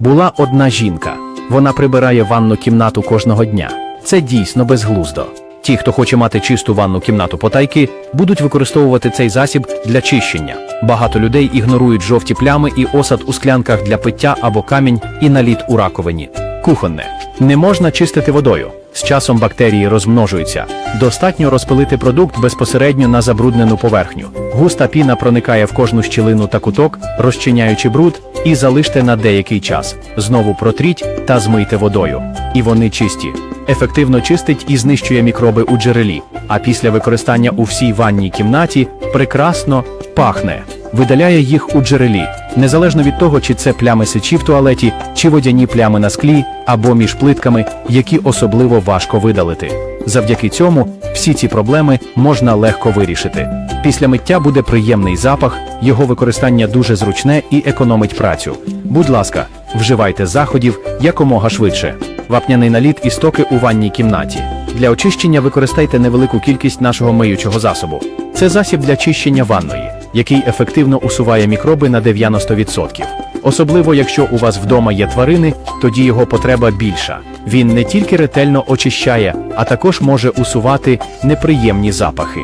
Була одна жінка. Вона прибирає ванну кімнату кожного дня. Це дійсно безглуздо. Ті, хто хоче мати чисту ванну кімнату потайки, будуть використовувати цей засіб для чищення. Багато людей ігнорують жовті плями і осад у склянках для пиття або камінь і наліт у раковині. Кухонне. Не можна чистити водою. З часом бактерії розмножуються. Достатньо розпилити продукт безпосередньо на забруднену поверхню. Густа піна проникає в кожну щілину та куток, розчиняючи бруд, і залиште на деякий час. Знову протріть та змийте водою. І вони чисті. Ефективно чистить і знищує мікроби у джерелі, а після використання у всій ванній кімнаті прекрасно пахне. Видаляє їх у джерелі, незалежно від того, чи це плями сечі в туалеті, чи водяні плями на склі або між плитками, які особливо важко видалити. Завдяки цьому всі ці проблеми можна легко вирішити. Після миття буде приємний запах, його використання дуже зручне і економить працю. Будь ласка, вживайте заходів якомога швидше. Вапняний наліт і стоки у ванній кімнаті. Для очищення використайте невелику кількість нашого миючого засобу. Це засіб для чищення ванної, який ефективно усуває мікроби на 90%. Особливо, якщо у вас вдома є тварини, тоді його потреба більша. Він не тільки ретельно очищає, а також може усувати неприємні запахи.